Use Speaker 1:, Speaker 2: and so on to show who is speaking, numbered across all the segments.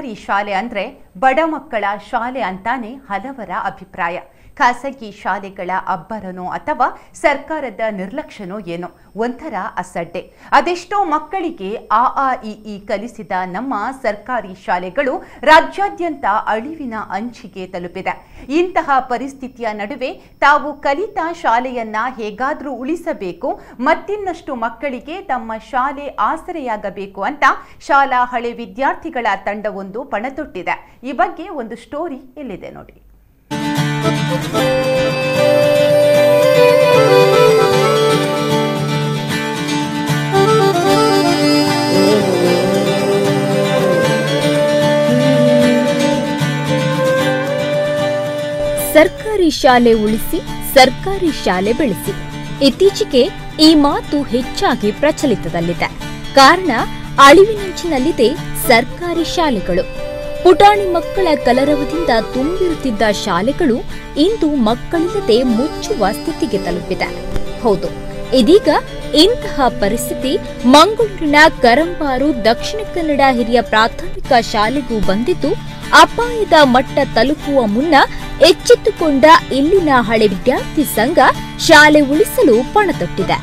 Speaker 1: ಸರ್ಕಾರಿ ಶಾಲೆ ಅಂದ್ರೆ ಬಡ ಮಕ್ಕಳ ಶಾಲೆ ಅಂತಾನೆ ಹಲವರ ಅಭಿಪ್ರಾಯ. ಖಾಸಗಿ ಶಾಲೆಗಳ ಅಬ್ಬರನೋ ಅಥವಾ ಸರ್ಕಾರದ ನಿರ್ಲಕ್ಷ್ಯನೋ ಏನೋ ಒಂಥರ ಅಸಡ್ಡೆ. ಅದೆಷ್ಟೋ ಮಕ್ಕಳಿಗೆ ಆ ಆ ಇ ಕಲಿಸಿದ ನಮ್ಮ ಸರ್ಕಾರಿ ಶಾಲೆಗಳು ರಾಜ್ಯಾದ್ಯಂತ ಅಳಿವಿನ ಅಂಚಿಗೆ ತಲುಪಿದೆ. ಇಂತಹ ಪರಿಸ್ಥಿತಿಯ ನಡುವೆ ತಾವು ಕಲಿತ ಶಾಲೆಯನ್ನ ಹೇಗಾದ್ರೂ ಉಳಿಸಬೇಕು, ಮತ್ತಿನ್ನಷ್ಟು ಮಕ್ಕಳಿಗೆ ತಮ್ಮ ಶಾಲೆ ಆಸರೆಯಾಗಬೇಕು ಅಂತ ಶಾಲಾ ಹಳೆ ವಿದ್ಯಾರ್ಥಿಗಳ ತಂಡವೊಂದು ಪಣತೊಟ್ಟಿದೆ. ಈ ಬಗ್ಗೆ ಒಂದು ಸ್ಟೋರಿ ಇಲ್ಲಿದೆ ನೋಡಿ.
Speaker 2: ಸರ್ಕಾರಿ ಶಾಲೆ ಉಳಿಸಿ, ಸರ್ಕಾರಿ ಶಾಲೆ ಬೆಳೆಸಿ. ಇತ್ತೀಚೆಗೆ ಈ ಮಾತು ಹೆಚ್ಚಾಗಿ ಪ್ರಚಲಿತದಲ್ಲಿದೆ. ಕಾರಣ, ಅಳಿವಿನಂಚಿನಲ್ಲಿದೆ ಸರ್ಕಾರಿ ಶಾಲೆಗಳು. ಪುಟಾಣಿ ಮಕ್ಕಳ ಕಲರವದಿಂದ ತುಂಬಿರುತ್ತಿದ್ದ ಶಾಲೆಗಳು ಇಂದು ಮಕ್ಕಳಿಲ್ಲದೆ ಮುಚ್ಚುವ ಸ್ಥಿತಿಗೆ ತಲುಪಿದೆ. ಹೌದು, ಇದೀಗ ಇಂತಹ ಪರಿಸ್ಥಿತಿ ಮಂಗಳೂರಿನ ಕರಂಬಾರು ದಕ್ಷಿಣ ಕನ್ನಡ ಹಿರಿಯ ಪ್ರಾಥಮಿಕ ಶಾಲೆಗೂ ಬಂದಿದ್ದು, ಅಪಾಯದ ಮಟ್ಟ ತಲುಪುವ ಮುನ್ನ ಎಚ್ಚೆತ್ತುಕೊಂಡ ಇಲ್ಲಿನ ಹಳೆ ವಿದ್ಯಾರ್ಥಿ ಸಂಘ ಶಾಲೆ ಉಳಿಸಲು ಪಣತೊಟ್ಟಿದೆ.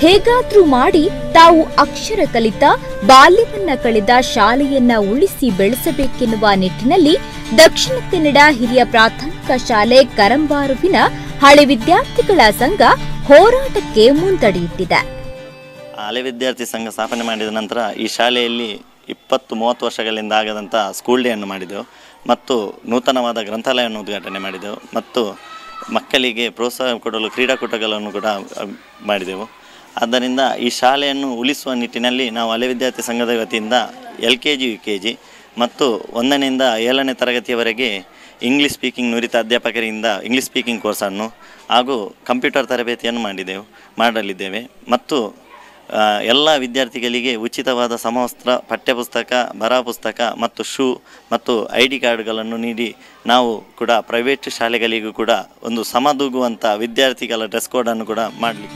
Speaker 2: ಹೇಗಾದ್ರೂ ಮಾಡಿ ತಾವು ಅಕ್ಷರ ಕಲಿತ, ಬಾಲ್ಯವನ್ನ ಕಳೆದ ಶಾಲೆಯನ್ನ ಉಳಿಸಿ ಬೆಳೆಸಬೇಕೆನ್ನುವ ನಿಟ್ಟಿನಲ್ಲಿ ದಕ್ಷಿಣ ಕನ್ನಡ ಹಿರಿಯ ಪ್ರಾಥಮಿಕ ಶಾಲೆ ಕರಂಬಾರುವಿನ ಹಳೆ ವಿದ್ಯಾರ್ಥಿಗಳ ಸಂಘ ಹೋರಾಟಕ್ಕೆ ಮುಂದಡಿಯಿಟ್ಟಿದೆ
Speaker 3: ಹಳೆ ವಿದ್ಯಾರ್ಥಿ ಸಂಘ ಸ್ಥಾಪನೆ ಮಾಡಿದ ನಂತರ ಈ ಶಾಲೆಯಲ್ಲಿ ಇಪ್ಪತ್ತು ಮೂವತ್ತು ವರ್ಷಗಳಿಂದ ಆಗದಂಥ ಸ್ಕೂಲ್ ಡೇಯನ್ನು ಮಾಡಿದೆವು. ಮತ್ತು ನೂತನವಾದ ಗ್ರಂಥಾಲಯವನ್ನು ಉದ್ಘಾಟನೆ ಮಾಡಿದೆವು. ಮತ್ತು ಮಕ್ಕಳಿಗೆ ಪ್ರೋತ್ಸಾಹ ಕೊಡಲು ಕ್ರೀಡಾಕೂಟಗಳನ್ನು ಕೂಡ ಮಾಡಿದೆವು. ಆದ್ದರಿಂದ ಈ ಶಾಲೆಯನ್ನು ಉಳಿಸುವ ನಿಟ್ಟಿನಲ್ಲಿ ನಾವು ಅಲೆ ವಿದ್ಯಾರ್ಥಿ ಸಂಘದ ವತಿಯಿಂದ L K G, U K G ಮತ್ತು ಒಂದನೆಯಿಂದ ಏಳನೇ ತರಗತಿಯವರೆಗೆ ಇಂಗ್ಲೀಷ್ ಸ್ಪೀಕಿಂಗ್ ನುರಿತ ಅಧ್ಯಾಪಕರಿಂದ ಇಂಗ್ಲೀಷ್ ಸ್ಪೀಕಿಂಗ್ ಕೋರ್ಸನ್ನು ಹಾಗೂ ಕಂಪ್ಯೂಟರ್ ತರಬೇತಿಯನ್ನು ಮಾಡಿದೆವು, ಮಾಡಲಿದ್ದೇವೆ. ಮತ್ತು ಎಲ್ಲ ವಿದ್ಯಾರ್ಥಿಗಳಿಗೆ ಉಚಿತವಾದ ಸಮವಸ್ತ್ರ, ಪಠ್ಯಪುಸ್ತಕ ಬರ ಪುಸ್ತಕ ಮತ್ತು ಶೂ ಮತ್ತು ಐ ಡಿ ಕಾರ್ಡ್ಗಳನ್ನು ನೀಡಿ ನಾವು ಕೂಡ ಪ್ರೈವೇಟ್ ಶಾಲೆಗಳಿಗೂ ಕೂಡ ಒಂದು ಸಮದೂಗುವಂಥ ವಿದ್ಯಾರ್ಥಿಗಳ ಡ್ರೆಸ್ ಕೋಡನ್ನು ಕೂಡ ಮಾಡಲಿ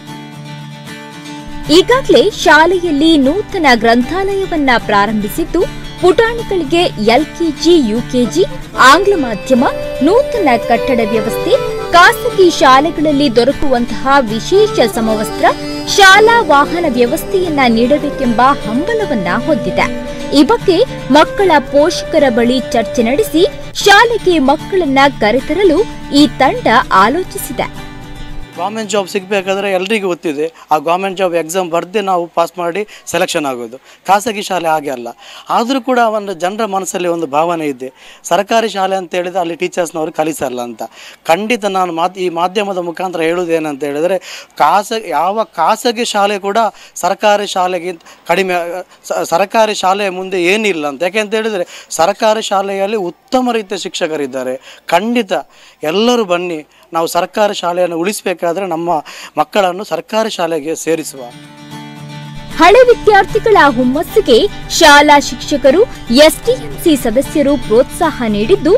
Speaker 2: ಈಗಾಗಲೇ ಶಾಲೆಯಲ್ಲಿ ನೂತನ ಗ್ರಂಥಾಲಯವನ್ನ ಪ್ರಾರಂಭಿಸಿದ್ದು, ಪುಟಾಣಿಗಳಿಗೆ ಎಲ್ಕೆಜಿ ಯುಕೆಜಿ ಆಂಗ್ಲ ಮಾಧ್ಯಮ, ನೂತನ ಕಟ್ಟಡ ವ್ಯವಸ್ಥೆ, ಖಾಸಗಿ ಶಾಲೆಗಳಲ್ಲಿ ದೊರಕುವಂತಹ ವಿಶೇಷ ಸಮವಸ್ತ್ರ, ಶಾಲಾ ವಾಹನ ವ್ಯವಸ್ಥೆಯನ್ನ ನೀಡಬೇಕೆಂಬ ಹಂಬಲವನ್ನ ಹೊಂದಿದೆ. ಈ ಬಗ್ಗೆ ಮಕ್ಕಳ ಪೋಷಕರ ಬಳಿ ಚರ್ಚೆ ನಡೆಸಿ, ಶಾಲೆಗೆ ಮಕ್ಕಳನ್ನ ಕರೆತರಲು ಈ ತಂಡ ಆಲೋಚಿಸಿದೆ.
Speaker 4: ಗೌರ್ಮೆಂಟ್ ಜಾಬ್ ಸಿಗಬೇಕಾದ್ರೆ ಎಲ್ರಿಗೂ ಗೊತ್ತಿದೆ. ಆ ಗೌರ್ಮೆಂಟ್ ಜಾಬ್ ಎಕ್ಸಾಮ್ ಬರೆದೇ ನಾವು ಪಾಸ್ ಮಾಡಿ ಸೆಲೆಕ್ಷನ್ ಆಗೋದು. ಖಾಸಗಿ ಶಾಲೆ ಹಾಗೆ ಅಲ್ಲ. ಆದರೂ ಕೂಡ ಒಂದು ಜನರ ಮನಸ್ಸಲ್ಲಿ ಒಂದು ಭಾವನೆ ಇದೆ. ಸರ್ಕಾರಿ ಶಾಲೆ ಅಂತ ಹೇಳಿದ್ರೆ ಅಲ್ಲಿ ಟೀಚರ್ಸ್ನವರು ಕಲಿಸಲ್ಲ ಅಂತ. ಖಂಡಿತ ನಾನು ಮಾತು ಈ ಮಾಧ್ಯಮದ ಮುಖಾಂತರ ಹೇಳುವುದೇನಂತ ಹೇಳಿದರೆ ಖಾಸಗಿ ಯಾವ ಖಾಸಗಿ ಶಾಲೆ ಕೂಡ ಸರ್ಕಾರಿ ಶಾಲೆಗಿಂತ ಕಡಿಮೆ ಸರ್ಕಾರಿ ಶಾಲೆಯ ಮುಂದೆ ಏನಿಲ್ಲ ಅಂತ. ಯಾಕೆಂತ ಹೇಳಿದರೆ, ಸರ್ಕಾರಿ ಶಾಲೆಯಲ್ಲಿ ಉತ್ತಮ ರೀತಿಯ ಶಿಕ್ಷಕರಿದ್ದಾರೆ. ಖಂಡಿತ ಎಲ್ಲರೂ ಬನ್ನಿ. ನಾವು ಸರ್ಕಾರಿ ಶಾಲೆಯನ್ನು ಉಳಿಸಬೇಕಾದ್ರೆ ನಮ್ಮ ಮಕ್ಕಳನ್ನು ಸರ್ಕಾರಿ ಶಾಲೆಗೆ ಸೇರಿಸುವ.
Speaker 2: ಹಳೆ ವಿದ್ಯಾರ್ಥಿಗಳ ಹುಮ್ಮಸ್ಸಿಗೆ ಶಾಲಾ ಶಿಕ್ಷಕರು, ಎಸ್ಡಿಎಂಸಿ ಸದಸ್ಯರು ಪ್ರೋತ್ಸಾಹ ನೀಡಿದ್ದು,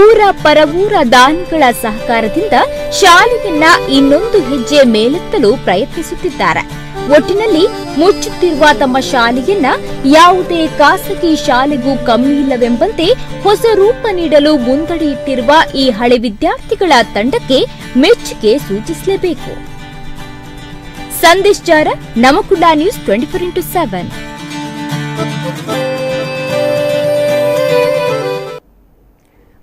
Speaker 2: ಊರ ಪರವೂರ ದಾನಿಗಳ ಸಹಕಾರದಿಂದ ಶಾಲೆಯನ್ನ ಇನ್ನೊಂದು ಹೆಜ್ಜೆ ಮೇಲೆತ್ತಲು ಪ್ರಯತ್ನಿಸುತ್ತಿದ್ದಾರೆ. ಒಟ್ಟಿನಲ್ಲಿ ಮುಚ್ಚುತ್ತಿರುವ ತಮ್ಮ ಶಾಲೆಯನ್ನ ಯಾವುದೇ ಖಾಸಗಿ ಶಾಲೆಗೂ ಕಮ್ಮಿ ಇಲ್ಲವೆಂಬಂತೆ ಹೊಸ ರೂಪ ನೀಡಲು ಮುಂದಡಿಯಿಟ್ಟಿರುವ ಈ ಹಳೆ ವಿದ್ಯಾರ್ಥಿಗಳ ತಂಡಕ್ಕೆ ಮೆಚ್ಚುಗೆ ಸೂಚಿಸಲೇಬೇಕು. Sandesh Jara news twenty four into seven.